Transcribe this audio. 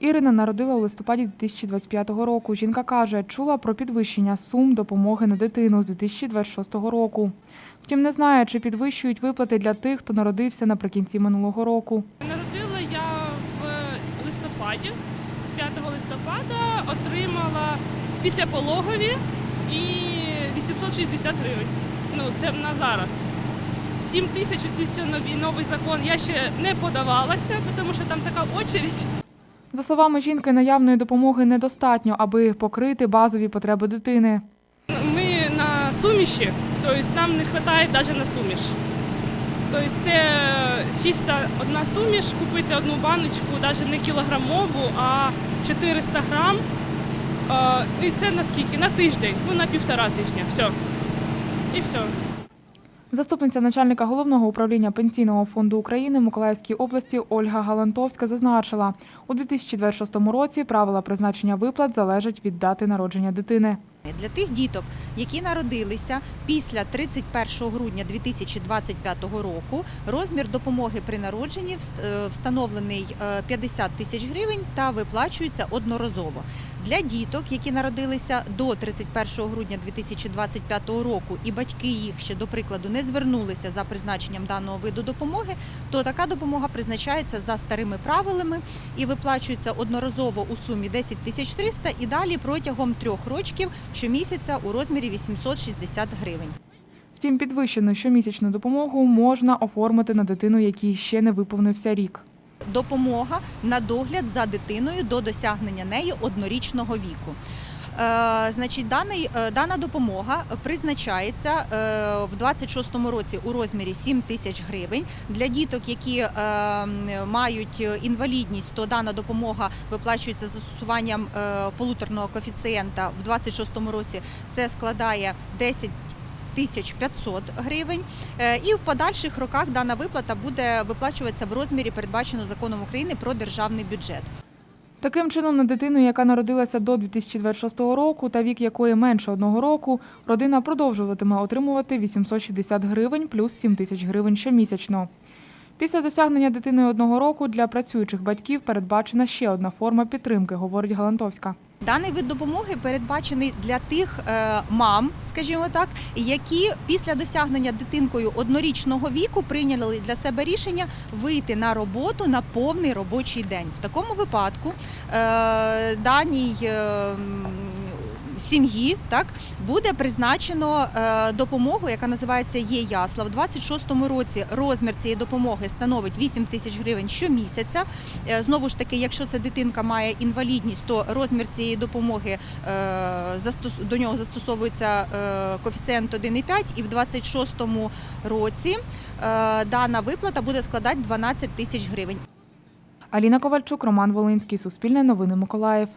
Ірина народила у листопаді 2025 року. Жінка каже, чула про підвищення сум допомоги на дитину з 2026 року. Втім, не знає, чи підвищують виплати для тих, хто народився наприкінці минулого року. Народила я в листопаді, 5 листопада отримала після пологові і 860 гривень. Ну, це на зараз. 7 тисяч оці все нові, новий закон. Я ще не подавалася, тому що там така очередь. За словами жінки, наявної допомоги недостатньо, аби покрити базові потреби дитини. Ми на суміші, тобто нам не вистачає навіть на суміш. Тобто це чисто одна суміш, купити одну баночку, навіть не кілограмову, а 400 грам. Е, І це на скільки? На тиждень, ну на півтора тижня. Все. І все. Заступниця начальника головного управління Пенсійного фонду України Миколаївській області Ольга Галантовська зазначила, у 2026 році правила призначення виплат залежать від дати народження дитини. Для тих діток, які народилися після 31 грудня 2025 року, розмір допомоги при народженні е, встановлений е, 50 тисяч гривень та виплачується одноразово. Для діток, які народилися до 31 грудня 2025 року, і батьки їх ще до прикладу не звернулися за призначенням даного виду допомоги, то така допомога призначається за старими правилами і виплачується одноразово у сумі 10 тисяч 300 і далі протягом трьох років щомісяця у розмірі 860 гривень. Втім, підвищену щомісячну допомогу можна оформити на дитину, якій ще не виповнився рік. Допомога на догляд за дитиною до досягнення нею однорічного віку. Е, значить, даний, е, дана допомога призначається е, в 26-му році у розмірі 7 тисяч гривень. Для діток, які мають інвалідність, то дана допомога виплачується застосуванням полуторного коефіцієнта в 26-му році. Це складає 10 тисяч 500 гривень. І в подальших роках дана виплата буде виплачуватися в розмірі, передбачено законом України про державний бюджет. Таким чином, на дитину, яка народилася до 2026 року та вік якої менше одного року, родина продовжуватиме отримувати 860 гривень плюс 7 тисяч гривень щомісячно. Після досягнення дитиною одного року для працюючих батьків передбачена ще одна форма підтримки, говорить Галантовська. Даний вид допомоги передбачений для тих е, мам, скажімо так, які після досягнення дитинкою однорічного віку прийняли для себе рішення вийти на роботу на повний робочий день. В такому випадку е, даній е, сім'ї так буде призначено е, допомогу, яка називається Є ясла. В 26-му році розмір цієї допомоги становить 8 тисяч гривень щомісяця. Е, Знову ж таки, якщо ця дитинка має інвалідність, то розмір цієї допомоги е, до нього застосовується коефіцієнт 1,5 і в 26-му році дана виплата буде складати 12 тисяч гривень. Аліна Ковальчук, Роман Волинський, Суспільне новини Миколаїв.